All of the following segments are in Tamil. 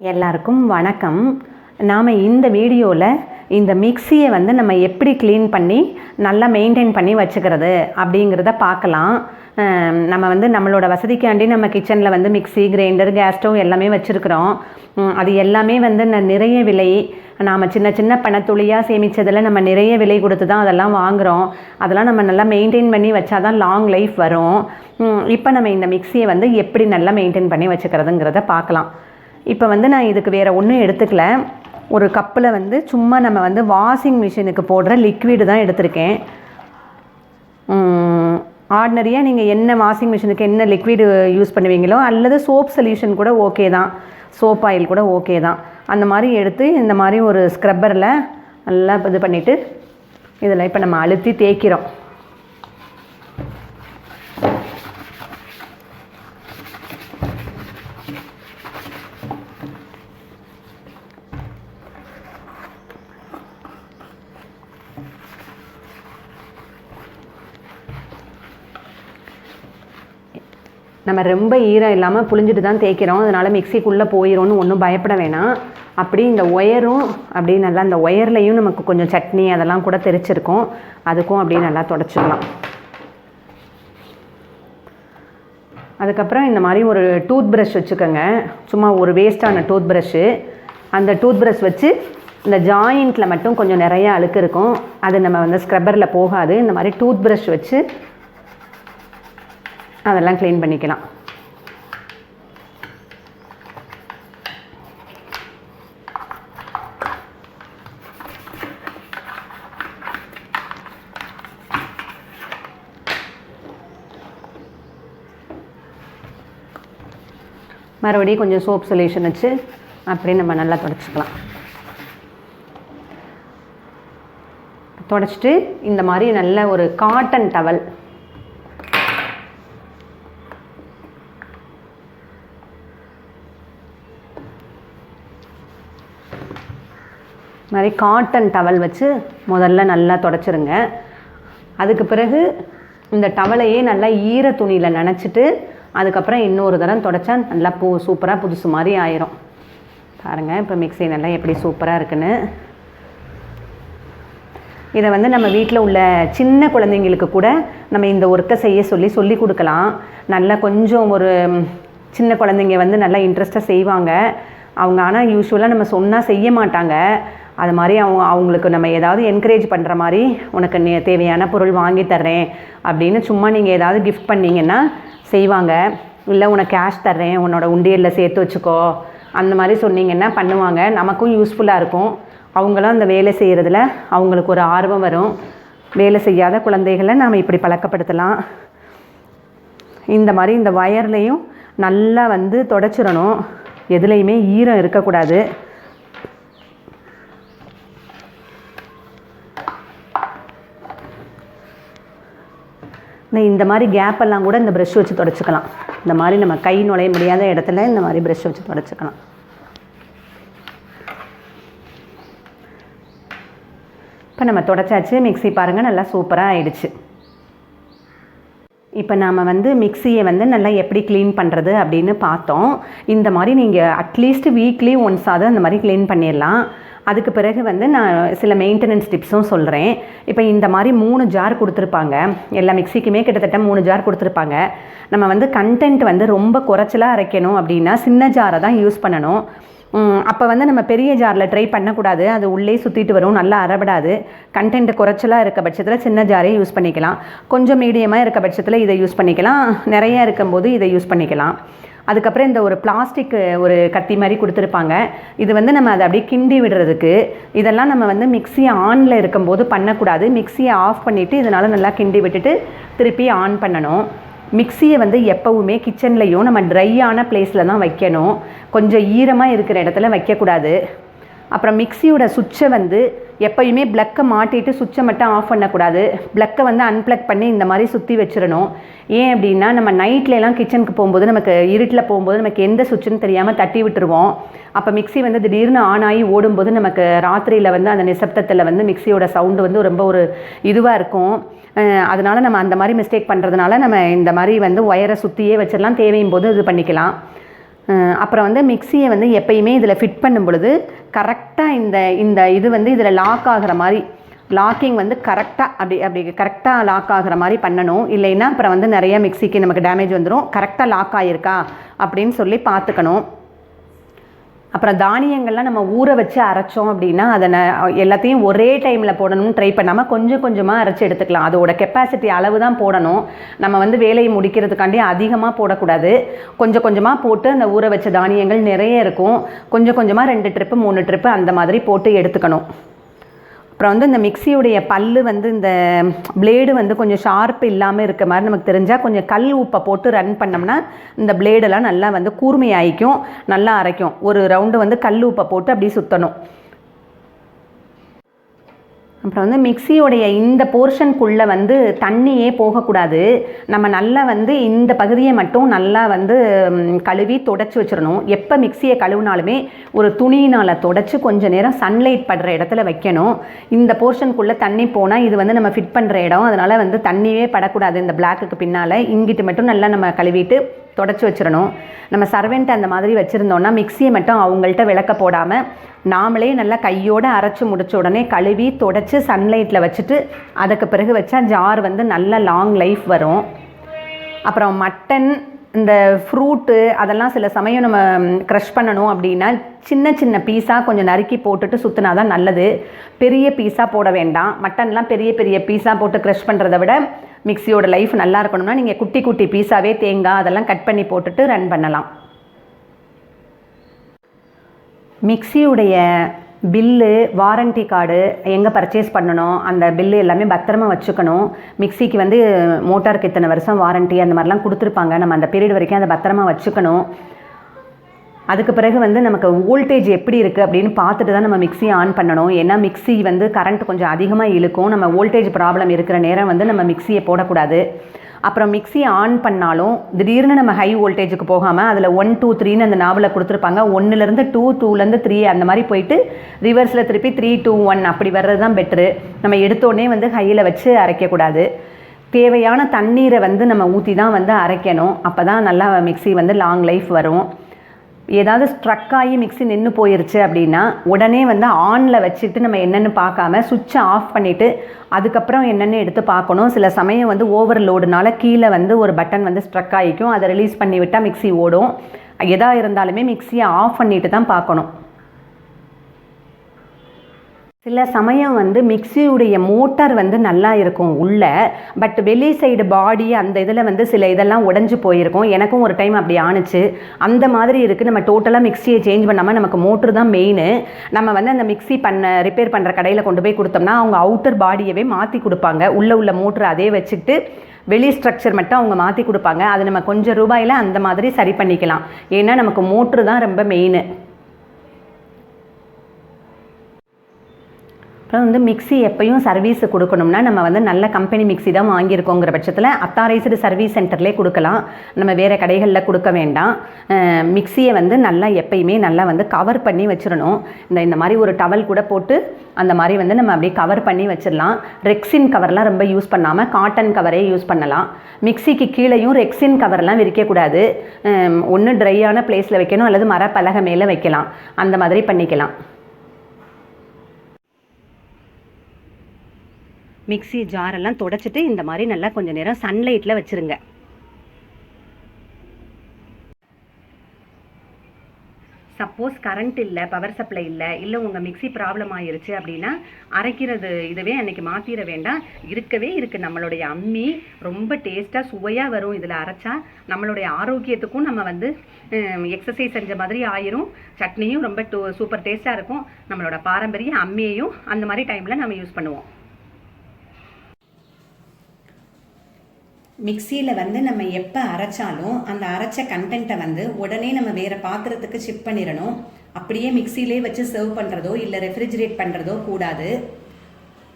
எல்லாருக்கும் வணக்கம். நாம் இந்த வீடியோவில் இந்த மிக்சியை வந்து நம்ம எப்படி க்ளீன் பண்ணி நல்லா மெயின்டைன் பண்ணி வச்சுக்கிறது அப்படிங்கிறத பார்க்கலாம். நம்ம வந்து நம்மளோட வசதிக்காண்டி நம்ம கிச்சனில் வந்து மிக்ஸி கிரைண்டர் கேஸ் ஸ்டவ் எல்லாமே வச்சுருக்குறோம். அது எல்லாமே வந்து ந- நிறைய விலை. நாம் சின்ன சின்ன பணத்துளியாக சேமித்ததில் நம்ம நிறைய விலை கொடுத்து தான் அதெல்லாம் வாங்குகிறோம் அதெல்லாம் நம்ம நல்லா மெயின்டைன் பண்ணி வச்சா தான் லாங் லைஃப் வரும் இப்போ நம்ம இந்த மிக்சியை வந்து எப்படி நல்லா மெயின்டைன் பண்ணி வச்சுக்கிறதுங்கிறத பார்க்கலாம். இப்போ வந்து நான் இதுக்கு வேறு ஒன்றும் எடுத்துக்கல. ஒரு கப்பில் வந்து சும்மா நம்ம வந்து வாஷிங் மிஷினுக்கு போடுற லிக்விடு தான் எடுத்திருக்கேன். ஆர்டினரியாக நீங்கள் என்ன வாஷிங் மிஷினுக்கு என்ன லிக்விடு யூஸ் பண்ணுவீங்களோ அல்லது சோப் சொல்யூஷன் கூட ஓகே தான். சோப் ஆயில் கூட ஓகே தான். அந்த மாதிரி எடுத்து இந்த மாதிரி ஒரு ஸ்க்ரப்பரில் நல்லா இது பண்ணிவிட்டு இதில் இப்போ நம்ம அழுத்தி தேய்க்கிறோம். நம்ம ரொம்ப ஈரம் இல்லாமல் புழிஞ்சிட்டு தான் தேய்க்கிறோம். அதனால் மிக்சிக்குள்ளே போயிடும்னு ஒன்றும் பயப்பட வேணாம். அப்படி இந்த ஒயரும் அப்படி நல்லா இந்த ஒயர்லேயும் நமக்கு கொஞ்சம் சட்னி அதெல்லாம் கூட தெரிச்சிருக்கோம். அதுக்கும் அப்படியே நல்லா தொடச்சிடலாம். அதுக்கப்புறம் இந்த மாதிரி ஒரு டூத் ப்ரஷ் வச்சுக்கோங்க. சும்மா ஒரு வேஸ்ட்டான டூத் ப்ரஷ்ஷு அந்த டூத் ப்ரஷ் வச்சு இந்த ஜாயிண்ட்டில் மட்டும் கொஞ்சம் நிறைய அழுக்கு இருக்கும். அது நம்ம வந்து ஸ்க்ரப்பரில் போகாது. இந்த மாதிரி டூத் ப்ரஷ் வச்சு அதெல்லாம் க்ளீன் பண்ணிக்கலாம். மறுபடியும் கொஞ்சம் சோப் சொல்யூஷன் வச்சு அப்படியே நம்ம நல்லா தொடச்சிக்கலாம். தொடச்சிட்டு இந்த மாதிரி நல்ல ஒரு காட்டன் டவல் மாதிரி காட்டன் டவல் வச்சு முதல்ல நல்லா தொடச்சிருங்க. அதுக்கு பிறகு இந்த டவலையே நல்லா ஈர துணியில் நினச்சிட்டு அதுக்கப்புறம் இன்னொரு தரம் தொடச்சா நல்லா பூ சூப்பராக புதுசு மாதிரி ஆயிரும். பாருங்கள் இப்போ மிக்ஸி நல்லா எப்படி சூப்பராக இருக்குன்னு. இதை வந்து நம்ம வீட்டில் உள்ள சின்ன குழந்தைங்களுக்கு கூட நம்ம இந்த ஒர்க்கை செய்ய சொல்லி சொல்லி கொடுக்கலாம். நல்லா கொஞ்சம் ஒரு சின்ன குழந்தைங்க வந்து நல்லா இன்ட்ரெஸ்ட்டாக செய்வாங்க. அவங்க ஆனால் யூஸ்வலாக நம்ம சொன்னால் செய்ய மாட்டாங்க. அது மாதிரி அவங்க அவங்களுக்கு நம்ம ஏதாவது என்கரேஜ் பண்ணுற மாதிரி உனக்கு நே தேவையான பொருள் வாங்கி தர்றேன் அப்படின்னு சும்மா நீங்கள் ஏதாவது கிஃப்ட் பண்ணிங்கன்னா செய்வாங்க. இல்லை உனக்கு கேஷ் தர்றேன் உன்னோட உண்டியலில் சேர்த்து வச்சுக்கோ. அந்த மாதிரி சொன்னீங்கன்னா பண்ணுவாங்க. நமக்கும் யூஸ்ஃபுல்லாக இருக்கும். அவங்களும் அந்த வேலை செய்கிறதுல அவங்களுக்கு ஒரு ஆர்வம் வரும். வேலை செய்யாத குழந்தைகளை நாம் இப்படி பழக்கப்படுத்தலாம். இந்த மாதிரி இந்த வயர்லேயும் நல்லா வந்து தொடச்சிடணும். எதுலேயுமே ஈரம் இருக்கக்கூடாது. இந்த- மாதிரி கேப் எல்லாம் கூட இந்த ப்ரெஷ் வச்சு தொடச்சிக்கலாம். இந்த மாதிரி நம்ம கை நுழைய முடியாத இடத்துல இந்த மாதிரி ப்ரெஷ் வச்சு தொடச்சிக்கலாம். இப்போ நம்ம தொடச்சாச்சு. மிக்ஸி பாருங்கள் நல்லா சூப்பராக ஆயிடுச்சு. இப்போ நாம் வந்து மிக்ஸியை வந்து நல்லா எப்படி க்ளீன் பண்ணுறது அப்படின்னு பார்த்தோம். இந்த மாதிரி நீங்கள் அட்லீஸ்ட் வீக்லி ஒன்ஸாவது அந்த மாதிரி க்ளீன் பண்ணிடலாம். அதுக்கு பிறகு வந்து நான் சில மெயின்டெனன்ஸ் டிப்ஸும் சொல்கிறேன் இப்போ இந்த மாதிரி மூணு ஜார் கொடுத்துருப்பாங்க. எல்லா மிக்ஸிக்குமே கிட்டத்தட்ட மூணு ஜார் கொடுத்துருப்பாங்க. நம்ம வந்து கண்டென்ட் வந்து ரொம்ப குறைச்சலாக அரைக்கணும் அப்படின்னா சின்ன ஜாரை தான் யூஸ் பண்ணணும். அப்போ வந்து நம்ம பெரிய ஜாரில் ட்ரை பண்ணக்கூடாது. அது உள்ளே சுற்றிட்டு வரும். நல்லா அறப்படாது கண்டென்ட் குறைச்சலாக இருக்க பட்சத்தில் சின்ன ஜாரே யூஸ் பண்ணிக்கலாம். கொஞ்சம் மீடியமாக இருக்க பட்சத்தில் இதை யூஸ் பண்ணிக்கலாம். நிறைய இருக்கும்போது இதை யூஸ் பண்ணிக்கலாம். அதுக்கப்புறம் இந்த ஒரு பிளாஸ்டிக் ஒரு கத்தி மாதிரி கொடுத்துருப்பாங்க. இது வந்து நம்ம அதை அப்படியே கிண்டி விடுறதுக்கு இதெல்லாம் நம்ம வந்து மிக்ஸி ஆனில் இருக்கும்போது பண்ணக்கூடாது. மிக்ஸியை ஆஃப் பண்ணிவிட்டு இதனால் நல்லா கிண்டி விட்டுட்டு திருப்பி ஆன் பண்ணணும். மிக்ஸியை வந்து எப்போவுமே கிச்சன்லேயும் நம்ம ட்ரையான பிளேஸில் தான் வைக்கணும். கொஞ்சம் ஈரமாக இருக்கிற இடத்துல வைக்கக்கூடாது. அப்புறம் மிக்ஸியோட சுவிட்சை வந்து எப்பயுமே ப்ளக்கை மாட்டிட்டு சுவிட்சை மட்டும் ஆஃப் பண்ணக்கூடாது. ப்ளக்கை வந்து அன்ப்ளக் பண்ணி இந்த மாதிரி சுற்றி வச்சிடணும். ஏன் அப்படின்னா நம்ம நைட்லலாம் கிச்சனுக்கு போகும்போது நமக்கு இருட்டில் போகும்போது நமக்கு எந்த சுவிட்சுன்னு தெரியாமல் தட்டி விட்டுருவோம். அப்போ மிக்ஸி வந்து திடீர்னு ஆன் ஆகி ஓடும்போது நமக்கு ராத்திரியில் வந்து அந்த நிசப்தத்தில் வந்து மிக்சியோட சவுண்டு வந்து ரொம்ப ஒரு இதுவாக இருக்கும். அதனால் நம்ம அந்த மாதிரி மிஸ்டேக் பண்ணுறதுனால நம்ம இந்த மாதிரி வந்து ஒயரை சுற்றியே வச்சிடலாம். தேவையும் போது இது பண்ணிக்கலாம். அப்புறம் வந்து மிக்சியை வந்து எப்பயுமே இதில் ஃபிட் பண்ணும் பொழுது கரெக்டாக இந்த இந்த இது வந்து இதில் லாக் ஆகிற மாதிரி லாக்கிங் வந்து கரெக்டாக அப்படி அப்படி கரெக்டாக லாக் ஆகிற மாதிரி பண்ணணும். இல்லைன்னா அப்புறம் வந்து நிறைய மிக்சிக்கு நமக்கு டேமேஜ் வந்துடும் கரெக்டாக லாக் ஆகிருக்கா அப்படின்னு சொல்லி பார்த்துக்கணும். அப்புறம் தானியங்கள்லாம் நம்ம ஊற வச்சு அரைச்சோம் அப்படின்னா அதை எல்லாத்தையும் ஒரே டைமில் போடணும்னு ட்ரை பண்ணாமல் கொஞ்சம் கொஞ்சமாக அரைச்சி எடுத்துக்கலாம். அதோட கெப்பாசிட்டி அளவு தான் போடணும். நம்ம வந்து வேலையை முடிக்கிறதுக்காண்டி அதிகமாக போடக்கூடாது. கொஞ்சம் கொஞ்சமாக போட்டு அந்த ஊற வச்ச தானியங்கள் நிறைய இருக்கும். கொஞ்சம் கொஞ்சமாக ரெண்டு ட்ரிப்பு மூணு ட்ரிப்பு அந்த மாதிரி போட்டு எடுத்துக்கணும். அப்புறம் வந்து இந்த மிக்சியுடைய பல் வந்து இந்த பிளேடு வந்து கொஞ்சம் ஷார்ப் இல்லாமல் இருக்க மாதிரி நமக்கு தெரிஞ்சால் கொஞ்சம் கல் உப்பை போட்டு ரன் பண்ணோம்னா இந்த பிளேடெல்லாம் நல்லா வந்து கூர்மையாயிக்கும் நல்லா அரைக்கும். ஒரு ரவுண்டு வந்து கல் உப்பை போட்டு அப்படியே சுற்றணும் அப்புறம் வந்து மிக்சியோடைய இந்த போர்ஷனுக்குள்ளே வந்து தண்ணியே போகக்கூடாது. நம்ம நல்லா வந்து இந்த பகுதியை மட்டும் நல்லா வந்து கழுவி தொடச்சி வச்சிடணும். எப்போ மிக்சியை கழுவினாலுமே ஒரு துணியினால் தொடச்சி கொஞ்ச நேரம் சன்லைட் படுற இடத்துல வைக்கணும். இந்த போர்ஷனுக்குள்ளே தண்ணி போனால் இது வந்து நம்ம ஃபிட் பண்ணுற இடம். அதனால் வந்து தண்ணியே படக்கூடாது இந்த பிளாக்குக்கு பின்னால். இங்கிட்டு மட்டும் நல்லா நம்ம கழுவிட்டு தொடச்சி வச்சிடணும். நம்ம சர்வெண்ட் அந்த மாதிரி வச்சுருந்தோன்னா மிக்சியை மட்டும் அவங்கள்ட்ட விளக்க போடாமல் நாமளே நல்லா கையோடு அரைச்சி முடிச்ச உடனே கழுவி தொடச்சி சன்லைட்டில் வச்சுட்டு அதுக்கு பிறகு வச்சா ஜார் வந்து நல்ல லாங் லைஃப் வரும். அப்புறம் மட்டன் இந்த ஃப்ரூட்டு அதெல்லாம் சில சமயம் நம்ம க்ரஷ் பண்ணணும் அப்படின்னா சின்ன சின்ன பீஸாக கொஞ்சம் நறுக்கி போட்டுட்டு சுற்றினா தான் நல்லது. பெரிய பீஸாக போட வேண்டாம். மட்டன்லாம் பெரிய பெரிய பீஸாக போட்டு க்ரஷ் பண்ணுறத விட மிக்சியோட லைஃப் நல்லா இருக்கணும்னா நீங்கள் குட்டி குட்டி பீஸாவே தேங்காய் அதெல்லாம் கட் பண்ணி போட்டுட்டு ரன் பண்ணலாம். மிக்சியுடைய பில்லு வாரண்டி கார்டு எங்கே பர்ச்சேஸ் பண்ணணும் அந்த பில்லு எல்லாமே பத்திரமா வச்சுக்கணும். மிக்சிக்கு வந்து மோட்டாருக்கு இத்தனை வருஷம் வாரண்டி அந்த மாதிரிலாம் கொடுத்துருப்பாங்க. நம்ம அந்த பீரியட் வரைக்கும் அதை பத்திரமா வச்சுக்கணும். அதுக்கு பிறகு வந்து நமக்கு வோல்டேஜ் எப்படி இருக்குது அப்படின்னு பார்த்துட்டு தான் நம்ம மிக்ஸியை ஆன் பண்ணணும். ஏன்னா மிக்ஸி வந்து கரண்ட் கொஞ்சம் அதிகமாக இழுக்கும். நம்ம வோல்டேஜ் ப்ராப்ளம் இருக்கிற நேரம் வந்து நம்ம மிக்ஸியை போடக்கூடாது. அப்புறம் மிக்ஸியை ஆன் பண்ணாலும் திடீர்னு நம்ம ஹை வோல்டேஜுக்கு போகாமல் அதில் ஒன் டூ த்ரீன்னு அந்த நாவலில் கொடுத்துருப்பாங்க. ஒன்றுலேருந்து டூ டூலேருந்து த்ரீ அந்த மாதிரி போயிட்டு ரிவர்ஸில் திருப்பி த்ரீ டூ ஒன் அப்படி வர்றது தான் பெட்ரு நம்ம எடுத்தோடனே வந்து ஹையில் வச்சு அரைக்கக்கூடாது. தேவையான தண்ணீரை வந்து நம்ம ஊற்றி தான் வந்து அரைக்கணும். அப்போ தான் நல்லா மிக்ஸி வந்து லாங் லைஃப் வரும். ஏதாவது ஸ்ட்ரக் ஆகி மிக்ஸி நின்று போயிருச்சு அப்படின்னா உடனே வந்து ஆனில் வச்சுட்டு நம்ம என்னென்னு பார்க்காம சுவிட்சை ஆஃப் பண்ணிவிட்டு அதுக்கப்புறம் என்னென்னு எடுத்து பார்க்கணும். சில சமயம் வந்து ஓவர்லோடுனால கீழே வந்து ஒரு பட்டன் வந்து ஸ்ட்ரக் ஆகிக்கும். அதை ரிலீஸ் பண்ணி விட்டால் மிக்ஸி ஓடும். எதாக இருந்தாலுமே மிக்ஸியை ஆஃப் பண்ணிட்டு தான் பார்க்கணும். சில சமயம் வந்து மிக்சியுடைய மோட்டார் வந்து நல்லா இருக்கும் உள்ள பட் வெளி சைடு பாடி அந்த இதில் வந்து சில இதெல்லாம் உடஞ்சி போயிருக்கும். எனக்கும் ஒரு டைம் அப்படி ஆணுச்சு. அந்த மாதிரி இருக்குது நம்ம டோட்டலாக மிக்சியை சேஞ்ச் பண்ணாமல் நமக்கு மோட்ரு தான் மெயினு நம்ம வந்து அந்த மிக்ஸி பண்ண ரிப்பேர் பண்ணுற கடையில் கொண்டு போய் கொடுத்தோம்னா அவங்க அவுட்டர் பாடியவே மாற்றி கொடுப்பாங்க. உள்ளே உள்ள மோட்ரு அதே வச்சுக்கிட்டு வெளி ஸ்ட்ரக்சர் மட்டும் அவங்க மாற்றி கொடுப்பாங்க. அது நம்ம கொஞ்சம் ரூபாயில் அந்த மாதிரி சரி பண்ணிக்கலாம். ஏன்னா நமக்கு மோட்ரு தான் ரொம்ப மெயினு அப்புறம் வந்து மிக்ஸி எப்பயும் சர்வீஸ் கொடுக்கணும்னா நம்ம வந்து நல்ல கம்பெனி மிக்ஸி தான் வாங்கியிருக்கோங்கிற பட்சத்தில் அத்தாரைஸ்டு சர்வீஸ் சென்டர்லேயே கொடுக்கலாம். நம்ம வேறு கடைகளில் கொடுக்க வேண்டாம். மிக்ஸியை வந்து நல்லா எப்பயுமே நல்லா வந்து கவர் பண்ணி வச்சிடணும். இந்த இந்த மாதிரி ஒரு டவல் கூட போட்டு அந்த மாதிரி வந்து நம்ம அப்படியே கவர் பண்ணி வச்சிடலாம். ரெக்ஸின் கவர்லாம் ரொம்ப யூஸ் பண்ணாமல் காட்டன் கவரே யூஸ் பண்ணலாம். மிக்ஸிக்கு கீழேயும் ரெக்ஸின் கவர்லாம் விரிக்கக்கூடாது. ஒன்று ட்ரையான பிளேஸில் வைக்கணும் அல்லது மரப்பலகை மேலே வைக்கலாம். அந்த மாதிரி பண்ணிக்கலாம். மிக்ஸி ஜாரெல்லாம் தொடச்சிட்டு இந்த மாதிரி நல்லா கொஞ்சம் நேரம் சன்லைட்டில் வச்சுருங்க. சப்போஸ் கரண்ட் இல்லை பவர் சப்ளை இல்லை இல்லை உங்கள் மிக்ஸி ப்ராப்ளம் ஆயிருச்சு அப்படின்னா அரைக்கிறது இதுவே அன்னைக்கு மாற்றிட வேண்டாம். இருக்கவே இருக்குது நம்மளுடைய அம்மி ரொம்ப டேஸ்ட்டாக சுவையாக வரும் இதில் அரைச்சா. நம்மளுடைய ஆரோக்கியத்துக்கும் நம்ம வந்து எக்ஸசைஸ் செஞ்ச மாதிரி ஆயிரும். சட்னியும் ரொம்ப டூ சூப்பர் டேஸ்ட்டாக இருக்கும். நம்மளோட பாரம்பரிய அம்மியையும் அந்த மாதிரி டைமில் நம்ம யூஸ் பண்ணுவோம். மிக்சியில் வந்து நம்ம எப்போ அரைச்சாலும் அந்த அரைச்ச கண்டென்ட்டை வந்து உடனே நம்ம வேறு பாத்திரத்துக்கு ஷிஃப்ட் பண்ணிடணும். அப்படியே மிக்சியிலே வச்சு சர்வ் பண்ணுறதோ இல்லை ரெஃப்ரிஜிரேட் பண்ணுறதோ கூடாது.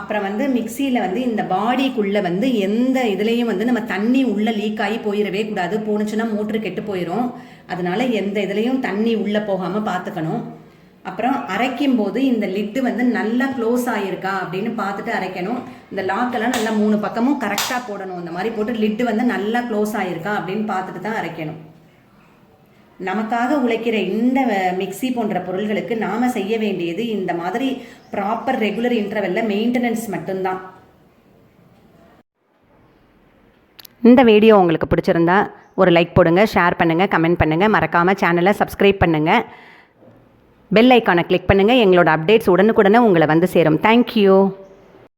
அப்புறம் வந்து மிக்சியில் வந்து இந்த பாடிக்குள்ளே வந்து எந்த இதுலேயும் வந்து நம்ம தண்ணி உள்ளே லீக் ஆகி போயிடவே கூடாது. போணுச்சுன்னா மோட்ரு கெட்டு போயிடும் அதனால எந்த இதுலேயும் தண்ணி உள்ளே போகாமல் பார்த்துக்கணும் அப்புறம் அரைக்கும் போது இந்த லிட்டு வந்து நல்லா க்ளோஸ் ஆகிருக்கா அப்படின்னு பார்த்துட்டு அரைக்கணும். இந்த லாக்கெல்லாம் நல்லா மூணு பக்கமும் கரெக்டாக போடணும். இந்த மாதிரி போட்டு லிட்டு வந்து நல்லா க்ளோஸ் ஆகிருக்கா அப்படின்னு பார்த்துட்டு தான் அரைக்கணும். நமக்காக உழைக்கிற இந்த மிக்ஸி போன்ற பொருள்களுக்கு நாம் செய்ய வேண்டியது இந்த மாதிரி ப்ராப்பர் ரெகுலர் இன்டர்வெல்ல மெயின்டெனன்ஸ் மட்டும்தான். இந்த வீடியோ உங்களுக்கு பிடிச்சிருந்தா ஒரு லைக் போடுங்க ஷேர் பண்ணுங்கள் கமெண்ட் பண்ணுங்கள் மறக்காமல் சேனலை சப்ஸ்கிரைப் பண்ணுங்கள் பெல் ஐக்கானை கிளிக் பண்ணுங்கள் எங்களோட அப்டேட்ஸ் உடனுக்குடனே உங்களை வந்து சேரும். தேங்க்யூ